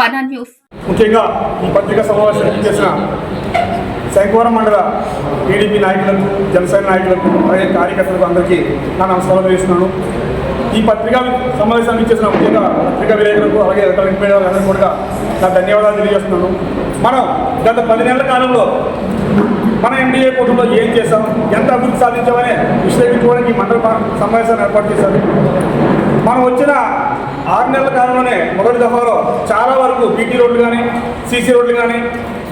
బనా news. ముఖ్యంగా ఈ పత్రికా సమావేశం చేసిన శంకవరం మండల టీడీపీ నాయకులకు జనసేన నాయకులకు అలాగే కార్యకర్తలకు అందరికీ నా నమస్కారం చేస్తున్నాను ఈ పత్రికా సమావేశానికి ఇచ్చేసిన ముఖ్యంగా పత్రికా విలేకరులకు అలాగే ఎలక్ట్రానిక్ మీడియా అందరికీ కూడా నా ధన్యవాదాలు తెలియజేస్తున్నాను. మనం గత పది నెలల కాలంలో మన ఎన్డీఏ కూటమిలో ఏం చేశాం? ఎంత అభివృద్ధి సాధించామని విశ్లేషించుకోవడానికి మండల సమావేశాన్ని ఏర్పాటు చేశారు. మనం వచ్చిన ఆరు నెలల కాలంలోనే మొదటి దఫాలో చాలా వరకు బీటీ రోడ్లు కానీ సీసీ రోడ్లు కానీ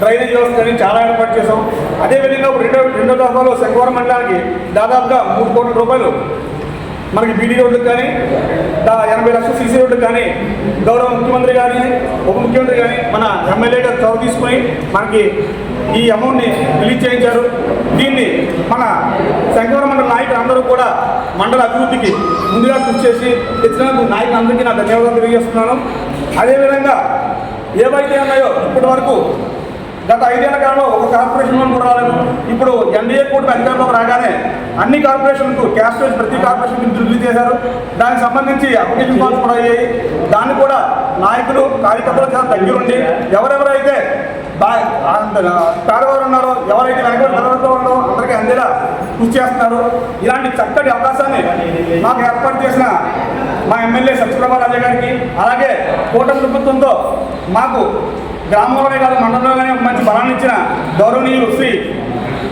డ్రైనేజ్ వ్యవస్థ కానీ చాలా ఏర్పాటు చేసాం అదేవిధంగా రెండో రెండో దఫాలో శంకవరం మండలానికి దాదాపుగా మూడు కోట్ల రూపాయలు మనకి బీడీ రోడ్లకు కానీ ఎనభై లక్షల సీసీ రోడ్డు కానీ గౌరవ ముఖ్యమంత్రి కానీ ఉప ముఖ్యమంత్రి కానీ మన ఎమ్మెల్యే గారు చొరవ తీసుకొని మనకి ఈ అమౌంట్ని రిలీజ్ చేయించారు. దీన్ని మన శంకవరం మండల నాయకులు అందరూ కూడా మండల అభివృద్ధికి ముందుగా కృషి చేసి తెచ్చినందుకు నాయకులందరికీ నా ధన్యవాదాలు తెలియజేస్తున్నాను. అదేవిధంగా ఏవైతే ఉన్నాయో ఇప్పటి వరకు గత ఐదేళ్ళ కాలంలో ఒక కార్పొరేషన్ కూడా రాలేదు. ఇప్పుడు ఎన్డీఏ కూటమి అధికారంలోకి రాగానే అన్ని కార్పొరేషన్లకు క్యాష్ వైజ్ ప్రతి కార్పొరేషన్ రిలీజ్ చేశారు. దానికి సంబంధించి అప్లికేషన్ ఫాల్స్ కూడా అయ్యాయి. దాన్ని కూడా నాయకులు కార్యకర్తలు చాలా దగ్గరుండి ఎవరెవరైతే పేదవారు ఉన్నారో ఎవరైతే వెనకబడి ఉన్నారో అందరికీ అందేలా కృషి చేస్తున్నారు. ఇలాంటి చక్కటి అవకాశాన్ని మాకు ఏర్పాటు చేసిన మా ఎమ్మెల్యే సత్యప్రభా రాజా గారికి అలాగే కూటమి ప్రభుత్వంతో మాకు గ్రామంలోనే కాదు మండలంలోనే ఒక మంచి బలాన్ని ఇచ్చిన గౌరవనీయులు శ్రీ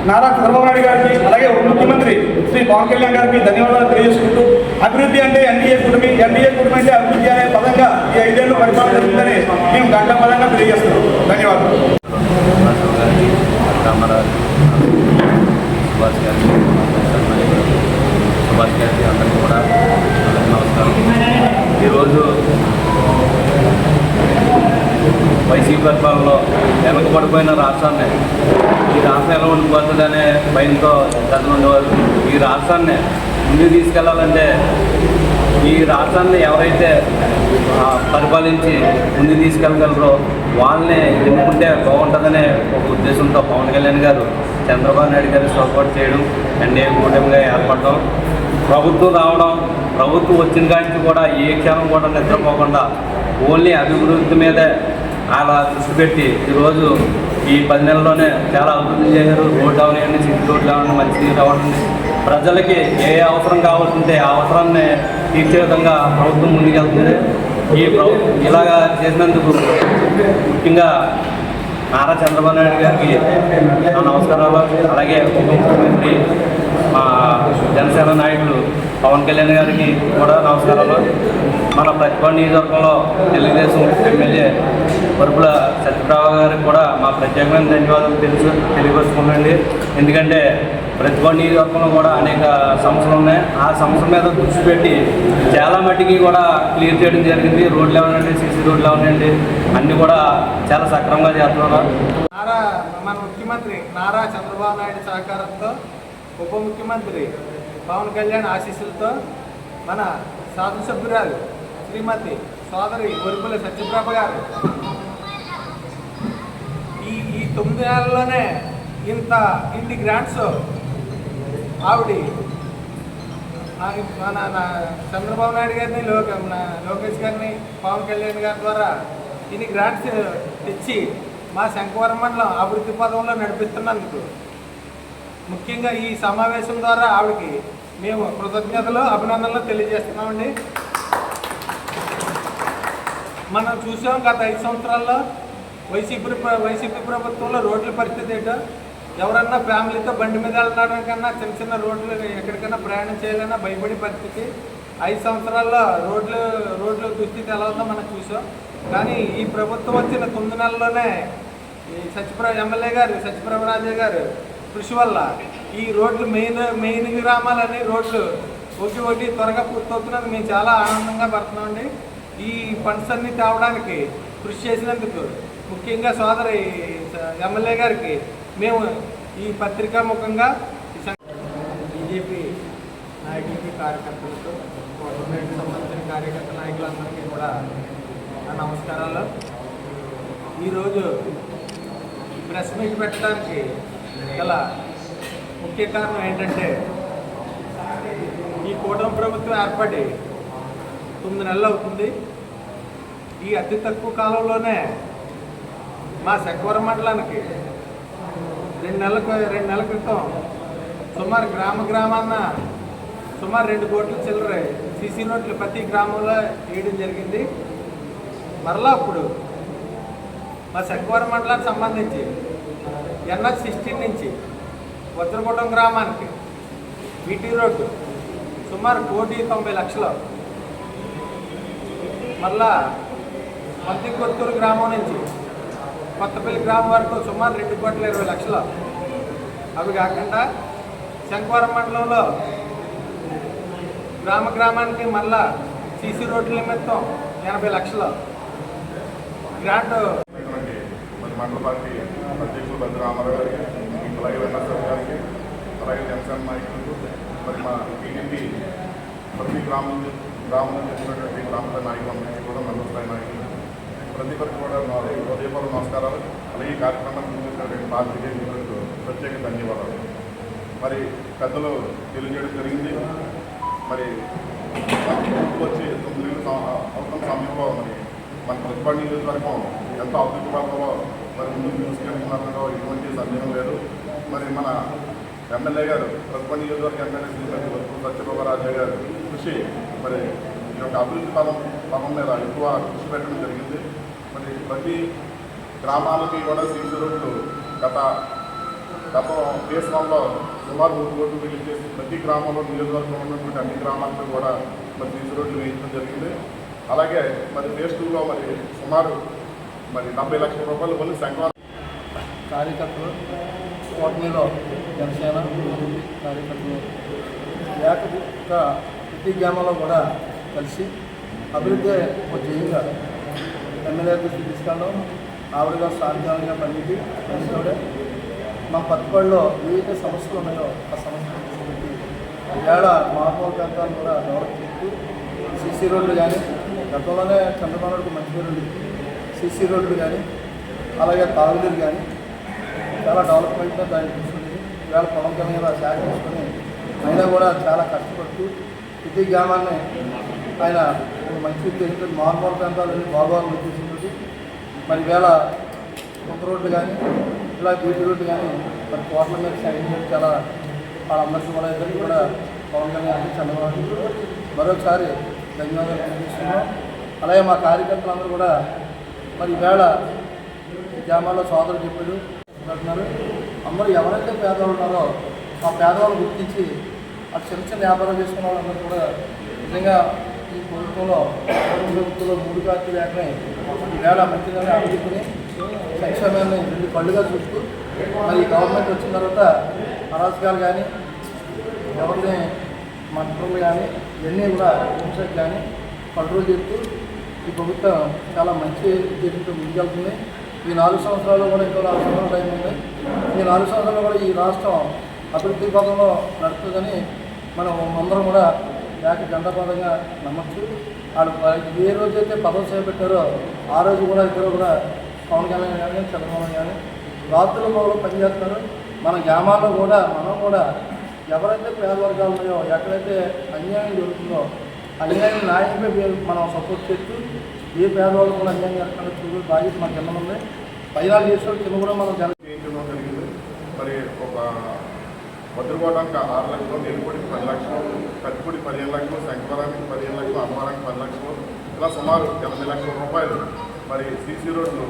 నారా చంద్రబాబు నాయుడు గారికి అలాగే ఉప ముఖ్యమంత్రి శ్రీ పవన్ కళ్యాణ్ గారికి ధన్యవాదాలు తెలియజేసుకుంటూ అభివృద్ధి అంటే ఎన్డీఏ కూటమి ఎన్డీఏ కుటుంబం అంటే అభివృద్ధి అనే పదంగా ఈ ఐదేళ్ళు పరిపాలన జరుగుతుందని మేము గంట పదంగా తెలియజేస్తున్నాం. ధన్యవాదాలు. సుభాష్ గారికి సుభాష్ గారికి అందరికీ కూడా నమస్కారం ఈరోజు వైసీపీ పరిపాలనలో వెనకబడిపోయిన రాష్ట్రాన్ని ఈ రాష్ట్రం ఎలా ఉండిపోతుందనే గతంలో ఉండేవారు ఈ రాష్ట్రాన్ని ముందుకు తీసుకెళ్ళాలంటే ఈ రాష్ట్రాన్ని ఎవరైతే పరిపాలించి ముందుకు తీసుకెళ్ళగలరో వాళ్ళని ఎన్నుకుంటే బాగుంటుందనే ఒక ఉద్దేశంతో పవన్ కళ్యాణ్ గారు చంద్రబాబు నాయుడు గారు సపోర్ట్ చేయడం ఎన్డీఏ కూటమిగా ఏర్పడడం. ప్రభుత్వం రావడం ప్రభుత్వం వచ్చిన కాడికి కూడా ఏ క్షణం కూడా నిద్రపోకుండా ఓన్లీ అభివృద్ధి మీదే అలా దృష్టి పెట్టి ఈరోజు ఈ పది నెలల్లోనే చాలా అభివృద్ధి చేశారు. రోడ్లు అవనివ్వండి సిటీ రోడ్లు అవన్నీ మంచినీరు అవ్వండి ప్రజలకి ఏ అవసరం కావాల్సింటే ఆ అవసరాన్ని తీర్చే విధంగా ప్రభుత్వం ముందుకెళ్తుంది. ఈ ప్రభుత్వం ఇలాగా చేసినందుకు ముఖ్యంగా నారా చంద్రబాబు నాయుడు గారికి నా నమస్కారాలు. అలాగే ఉప ముఖ్యమంత్రి మా జనసేన నాయకులు పవన్ కళ్యాణ్ గారికి కూడా నమస్కారాలు. మన ప్రతిభ నియోజకవర్గంలో తెలుగుదేశం ఎమ్మెల్యే పరుపుల సత్యప్రభ గారికి కూడా మా ప్రత్యేకమైన ధన్యవాదాలు తెలుసు తెలియపరుచుకోండి ఎందుకంటే ప్రతిభ నియోజకవర్గంలో కూడా అనేక సమస్యలు ఉన్నాయి. ఆ సమస్యల మీద దృష్టి పెట్టి చాలా మట్టికి కూడా క్లియర్ చేయడం జరిగింది. రోడ్లు ఏమనండి? సీసీ రోడ్లు ఏమనండి? అన్నీ కూడా చాలా సక్రమంగా చేస్తున్నారు. నారా మన ముఖ్యమంత్రి నారా చంద్రబాబు నాయుడు సహకారంతో ఉప ముఖ్యమంత్రి పవన్ కళ్యాణ్ ఆశీస్సులతో మన శాసనసభ్యురాలు శ్రీమతి సోదరి ఒరుపుల సత్యప్రభ గారు. ఈ ఈ తొమ్మిది నెలల్లోనే ఇంత ఇన్ని గ్రాంట్స్ ఆవిడ మన నా చంద్రబాబు నాయుడు గారిని లోక లోకేష్ గారిని పవన్ కళ్యాణ్ గారి ద్వారా ఇన్ని గ్రాంట్స్ తెచ్చి మా శంకవరం మండలం అభివృద్ధి పదంలో నడిపిస్తున్నందుకు ముఖ్యంగా ఈ సమావేశం ద్వారా ఆవిడకి మేము కృతజ్ఞతలు అభినందనలు తెలియజేస్తున్నామండి. మనం చూసాం గత ఐదు సంవత్సరాల్లో వైసీపీ వైసీపీ ప్రభుత్వంలో రోడ్ల పరిస్థితి ఏంటో. ఎవరన్నా ఫ్యామిలీతో బండి మీద వెళ్ళడానికన్నా చిన్న చిన్న రోడ్లు ఎక్కడికైనా ప్రయాణం చేయాలన్నా భయపడే పరిస్థితి. ఐదు సంవత్సరాల్లో రోడ్లు రోడ్ల దుస్థితి ఎలా ఉందో మనం చూసాం. కానీ ఈ ప్రభుత్వం వచ్చిన తొమ్మిది నెలల్లోనే ఈ సత్యప్ర ఎమ్మెల్యే గారు సత్యప్రభరాజే గారు కృషి వల్ల ఈ రోడ్లు మెయిన్ మెయిన్ గ్రామాలన్నీ రోడ్లు ఒకటి ఒకటి త్వరగా పూర్తవుతున్నది. మేము చాలా ఆనందంగా పడుతున్నామండి ఈ ఫండ్స్ అన్ని తేవడానికి కృషి చేసినందుకు ముఖ్యంగా సోదరి ఎమ్మెల్యే గారికి మేము ఈ పత్రికా ముఖంగా బీజేపీ నాయకులకి కార్యకర్తలతో గవర్నమెంట్కి సంబంధించిన కార్యకర్త నాయకులందరికీ కూడా నమస్కారాలు. ఈరోజు ప్రెస్ మీట్ పెట్టడానికి గల ముఖ్య కారణం ఏంటంటే ఈ కూటమి ప్రభుత్వం ఏర్పడి తొమ్మిది నెలలు అవుతుంది. ఈ అతి తక్కువ కాలంలోనే మా శంకవరం మండలానికి రెండు నెలలకు రెండు నెలల క్రితం సుమారు గ్రామ గ్రామాన్న సుమారు రెండు కోట్ల చిల్లర సీసీ నోట్లు ప్రతి గ్రామంలో వేయడం జరిగింది. మరలా అప్పుడు మా శంకవరం మండలానికి సంబంధించి ఎన్ఎస్ సిక్స్టీన్ నుంచి వజ్రకోటం గ్రామానికి బీటీ రోడ్డు సుమారు కోటి తొంభై లక్షలు. మళ్ళా మద్ది కొత్తూరు గ్రామం నుంచి కొత్తపల్లి గ్రామం వరకు సుమారు రెండు కోట్ల ఇరవై లక్షలు. అవి కాకుండా శంకవరం మండలంలో గ్రామ గ్రామానికి మళ్ళా సీసీ రోడ్ల నిమిత్తం ఎనభై లక్షలు. గ్రాంట్ మండల పార్టీ అధ్యక్షులు భద్రామారావు గారికి అలాగే వెంకటేశ్వర గారికి అలాగే జనసేన నాయకులకు మరి మా టీడీపీ ప్రతి గ్రామం గ్రామం నుంచి గ్రామాల నాయకులందరికీ కూడా మండల స్థాయి నాయకులు ప్రతి ఒక్కరికి కూడా నా హృదయపూర్వక నమస్కారాలు. అలాగే ఈ కార్యక్రమాన్ని చూసినటువంటి పార్టీ చేసినటువంటి ప్రత్యేక ధన్యవాదాలు. మరి పెద్దలు తెలియజేయడం జరిగింది. మరి వచ్చి తొమ్మిది నెలలు అవుతున్న సమయంలో మరి మన ప్రతిపాడు నియోజకవర్గం ఎంతో అభివృద్ధి పథకంలో మరి ముందుకు తీసుకెళ్తున్నారో ఎటువంటి సందేహం లేదు. మరి మన ఎమ్మెల్యే గారు ప్రతిపక్ష నియోజకవర్గ ఎమ్మెల్యే శ్రీమతి వరకు గారు కృషి మరి ఈ యొక్క అభివృద్ధి పదం పదం మీద ఎక్కువ కృషి పెట్టడం జరిగింది. మరి ప్రతి గ్రామాలకి కూడా సీసీ రోడ్లు గత గత దేశంలో సుమారు మూడు కోట్లు వెళ్ళి ప్రతి గ్రామంలో నియోజకవర్గం ఉన్నటువంటి అన్ని గ్రామాలకు కూడా మరి సీసీ రోడ్లు వేయించడం జరిగింది. అలాగే మరి ఫేస్ టూలో మరి సుమారు మరి డెబ్బై లక్షల రూపాయలు కొన్ని శంకర్ కార్యకర్తలు ఓటమిలో జనసేన కార్యకర్తలు ఏకగా ప్రతి గ్రామంలో కూడా కలిసి అభివృద్ధి ఒక ఎమ్మెల్యే దృష్టి తీసుకెళ్ళడం ఆవిడగా సాధ్యంగా పనిచేసి కలిసి మా పట్టుబడిలో ఏవైతే సమస్యలు ఉన్నాయో ఆ సమస్యలు తీసుకెళ్ళి ఈవేళ మామూలు ప్రాంతాలను కూడా డెవలప్ చేస్తూ సీసీ రోడ్లు కానీ గతంలోనే చంద్రబాబు నాయుడు మంచి పేరు ఉంది. సిసి రోడ్లు కానీ అలాగే తాగునీరు కానీ చాలా డెవలప్మెంట్ దాన్ని చూస్తుంది ఇవాళ పవన్ కళ్యాణ్ గారు శాఖ తీసుకొని అయినా కూడా చాలా కష్టపడుతూ ప్రతి గ్రామాన్ని ఆయన మంచి తెలిసిన మార్మూల ప్రాంతాలని బాగోవాలని ఉద్దేశంతో మరి వేళ కొత్త రోడ్లు కానీ ఇలా బీటీ రోడ్డు కానీ మరి కోట్ల మీద సైన్ చేసి చాలా వాళ్ళందరికీ కూడా ఇద్దరికి కూడా పవన్ కళ్యాణ్ చంద్రబాబు మరొకసారి ధన్యవాదాలు తెలియజేస్తున్నాం. అలాగే మా కార్యకర్తలందరూ కూడా మరి ఈవేళ ఈ గ్రామాల్లో సోదరులు చెప్పాడు అంటున్నారు. అందరూ ఎవరైతే పేదవాళ్ళు ఉన్నారో ఆ పేదవాళ్ళు గుర్తించి ఆ చిన్న చిన్న వ్యాపారం చేసుకున్న వాళ్ళందరూ కూడా నిజంగా ఈ ప్రభుత్వంలో ప్రభుత్వంలో మూడు పార్టీలు లేకనే ఈవేళ మంచిగానే అభివృద్ధిని సంక్షేమాన్ని రెండు కళ్ళుగా చూస్తూ మరి గవర్నమెంట్ వచ్చిన తర్వాత అరాజకాలు కానీ ఎవరిని మంత్రులు కానీ ఇవన్నీ కూడా హింసలు కానీ కంట్రోల్ చేస్తూ ఈ ప్రభుత్వం చాలా మంచి ఉద్దేశంతో ముందుకెళ్తుంది. ఈ నాలుగు సంవత్సరాలు కూడా ఇంకో నాలుగు సంవత్సరాలు టైం ఉంది. ఈ నాలుగు సంవత్సరాలు కూడా ఈ రాష్ట్రం అభివృద్ధి పథంలో నడుస్తుందని మనం అందరం కూడా ఏక జెండాపదంగా నమ్మచ్చు. వాళ్ళు ఏ రోజైతే పదవి చేపట్టారో ఆ రోజు కూడా ఇద్దరు కూడా పవన్ కళ్యాణ్ కానీ చంద్రబాబు కానీ రాత్రులు కూడా పనిచేస్తారు మన గ్రామాల్లో కూడా మనం కూడా ఎవరైతే పేద వర్గాలు ఉన్నాయో ఎక్కడైతే అన్యాయం జరుగుతుందో అన్యాయం న్యాయంగా మనం సపోర్ట్ చేస్తూ ఏ పేదవాళ్ళు కూడా అన్యాయం జరగకుండా చూడు బాధ్యత మన కింద ఉంది? పైనాలు చేసిన కింద కూడా మనం జన జరిగింది. మరి ఒక భద్రకోటానికి ఆరు లక్షలు నెల్లిపొడికి పది లక్షలు కట్టిపూడి పదిహేను లక్షలు శంకరానికి పదిహేను లక్షలు అన్నవరానికి పది లక్షలు ఇలా సుమారు ఎనభై లక్షల రూపాయలు మరి సీసీ రోడ్లు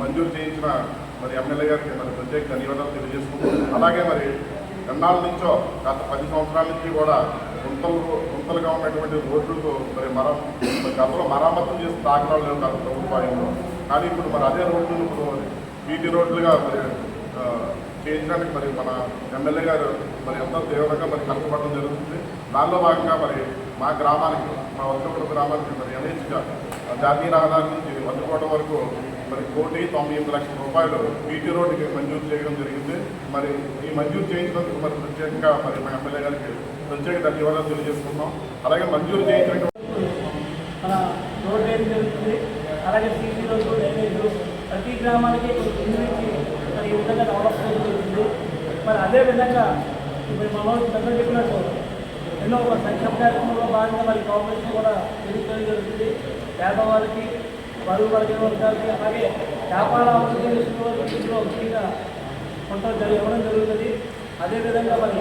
మంజూరు చేయించిన మరి ఎమ్మెల్యే గారికి మరి ప్రత్యేక ధన్యవాదాలు తెలియజేసుకుంటున్నాం అలాగే మరి ఎన్నాళ్ళ నుంచో గత పది సంవత్సరాల నుంచి కూడా గుంతలు గుంతలుగా ఉన్నటువంటి రోడ్లకు మరి మరం మరి గతంలో మరమ్మతులు చేసి దాఖలాలు లేవు కాదు ప్రభుత్వంలో కానీ ఇప్పుడు మరి అదే రోడ్లు ఇప్పుడు వీటి రోడ్లుగా మరి చేయించడానికి మరి మన ఎమ్మెల్యే గారు మరి ఎంతో తీవ్రంగా మరి కష్టపడడం జరుగుతుంది. దానిలో భాగంగా మరి మా గ్రామానికి మా వద్దకోట గ్రామానికి మరి ఎన్హెచ్గా జాతీయ రహదారి నుంచి వద్దకోట వరకు మరి కోటి తొంభై ఎనిమిది లక్షల రూపాయలు బీటీ రోడ్డుకి మంజూరు చేయడం జరిగింది. మరి ఈ మంజూరు చేయించినందుకు మరి ప్రత్యేకంగా మరి మా ఎమ్మెల్యే గారికి ప్రత్యేక ధన్యవాదాలు తెలియజేసుకున్నాం అలాగే మంజూరు చేయించిన మన రోడ్ ఏం జరుగుతుంది? అలాగే సీసీ రోడ్డు డ్రైనేజ్ ప్రతి గ్రామానికి మరి ఈ విధంగా డెవలప్ జరుగుతుంది. మరి అదే విధంగా ఇప్పుడు మనం పెద్దలు చెప్పినట్టు ఎన్నో సంక్షేమ కార్యక్రమంలో భాగంగా మరి కార్పొరేషన్ కూడా ఎదుర్కొని జరుగుతుంది. పేదవారికి బరువు వర్గం వర్గాలకి అలాగే వ్యాపార అభివృద్ధి విషయంలో ముఖ్యంగా కొంత జరి ఇవ్వడం జరుగుతుంది. అదేవిధంగా మరి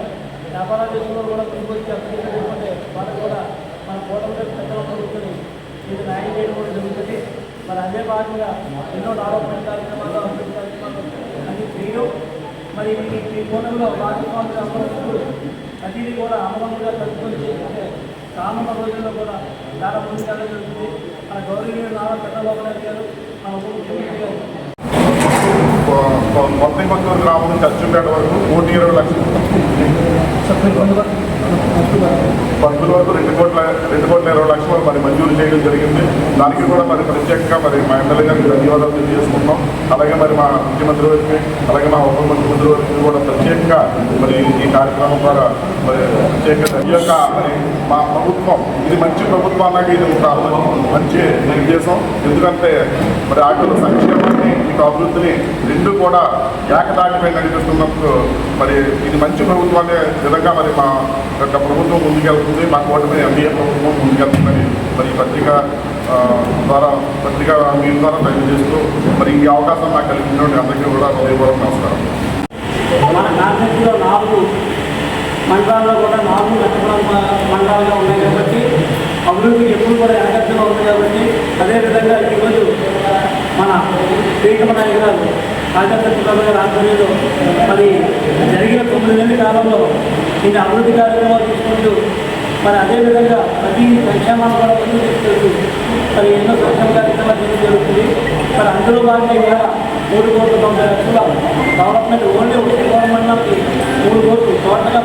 వ్యాపార విషయంలో కూడా ముందుకొచ్చి అభివృద్ధి చేసుకుంటే వాళ్ళు కూడా మన కూటమి పెద్దలు ప్రభుత్వం ఇది న్యాయం చేయడం కూడా జరుగుతుంది. మరి అదే భాగంగా ఎన్నో ఆరోపణ కార్యక్రమాలు అభివృద్ధి కార్యక్రమాలు అన్ని చేయడం. మరి ఈ కోణంలో భాగస్వాములు అమలు ప్రతిదీ కూడా అమలంగా తగ్గుకొని చేసుకుంటే రానున్న రోజుల్లో కూడా చాలా ముందుకు వెళ్ళడం జరుగుతుంది మన గౌరవనీయులు నారా చంద్రబాబు నాయుడు గారు మన ఉప ముఖ్యమంత్రి గారు కొత్త కొత్తూరు గ్రామం నుంచి అచ్చుపేట వరకు కోటి ఇరవై లక్షలు. పంతుల వరకు రెండు కోట్ల రెండు కోట్ల ఇరవై లక్షలు మరి మంజూరు చేయడం జరిగింది. దానికి కూడా మరి ప్రత్యేకంగా మరి మా ఎమ్మెల్యే గారికి ధన్యవాదాలు తెలియజేసుకుంటున్నాం. అలాగే మరి మా ముఖ్యమంత్రి వారికి అలాగే మా ఉప ముఖ్యమంత్రి వారికి కూడా ప్రత్యేకంగా మరి ఈ కార్యక్రమం ద్వారా మరి ప్రత్యేకంగా ఈ యొక్క మరి మా ప్రభుత్వం ఇది మంచి ప్రభుత్వం అలాగే ఇది ఒక మంచి నిర్దేశం. ఎందుకంటే మరి ఆటల సంక్షేమాన్ని ఇటు అభివృద్ధిని రెండు కూడా ఏకదాటిపై నడిపిస్తున్నందుకు మరి ఇది మంచి ప్రభుత్వాన్ని విధంగా మరి మా యొక్క ప్రభుత్వం ప్రభుత్వం ముందుకెళ్తుంది. మా కూటమి ఎన్డీఏ ప్రభుత్వం ముందుకెళ్తుందని మరి పత్రిక ద్వారా పత్రిక మీ ద్వారా తెలియజేస్తూ మరి ఈ అవకాశం నాకు కలిగినటువంటి అందరికీ కూడా హృదయపూర్వక నమస్కారం. నాలుగు మండలాల్లో కూడా నాలుగు నష్టపడ మండలాలుగా ఉన్నాయి కాబట్టి అభివృద్ధి ఎప్పుడు కూడా వెనకట్టుగా ఉంది కాబట్టి అదేవిధంగా ఈరోజు మన ప్రీతమ నాయకురాలు రాజేంద్ర చంద్రబాబు గారి ఆధ్వర్యంలో మరి జరిగిన తొమ్మిది నెలల కాలంలో దీన్ని అభివృద్ధి కార్యక్రమాలు తీసుకుంటూ మరి అదేవిధంగా ప్రతి సంక్షేమాలు కూడా ముందుకు తీసుకెళ్తూ మరి ఎన్నో సంక్షేమ కార్యక్రమాలు చేయడం జరుగుతుంది. మరి అందులో భాగంగా ఇవాళ మూడు కోట్ల తొంభై లక్షల డెవలప్మెంట్ ఓన్లీ ఒక గవర్నమెంట్కి మూడు కోట్లు టోటల్గా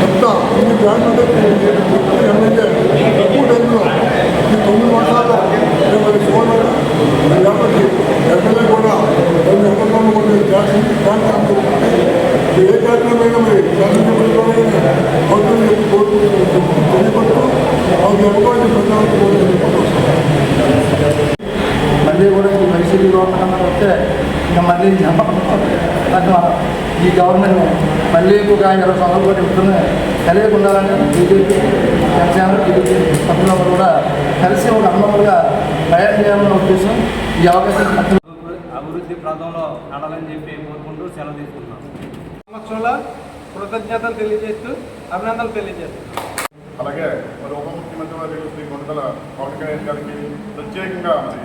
కొత్త ఇన్ని తొమ్మిది మాసాల్లో మేము మరి చూడాలి ఎమ్మెల్యే కూడా కొన్ని సందర్భంలో కొన్ని చేసింది కార్యక్రమం జరుగుతుంది. ఏ కార్యక్రమమైనా మరి శాసనసభ్యులలోనే అవుతుంది చెప్పి అవకాశం మళ్ళీ కూడా ఈ వైసీపీ గవర్నమెంట్ వస్తే ఇంకా మళ్ళీ జనం ఈ గవర్నమెంట్ మళ్ళీ ఎక్కువగా ఇరవై సంవత్సరాలు కూడా ఇస్తున్నా కలిగి ఉండాలని బీజేపీ జనసేన టీడీపీ సభ్యులందరూ కూడా కలిసి ఒక అన్నములుగా ప్రయాణం చేయాలన్న ఉద్దేశం ఈ అవకాశం అభివృద్ధి ప్రాంతంలో నడాలని చెప్పి కోరుకుంటూ సెలవు తీసుకుంటున్నాం సంవత్సరంలో కృతజ్ఞతలు తెలియజేస్తూ అభినందనలు తెలియజేస్తూ. అలాగే మరి ఉప ముఖ్యమంత్రి వారి శ్రీ కొండల పవన్ కళ్యాణ్ గారికి ప్రత్యేకంగా మరి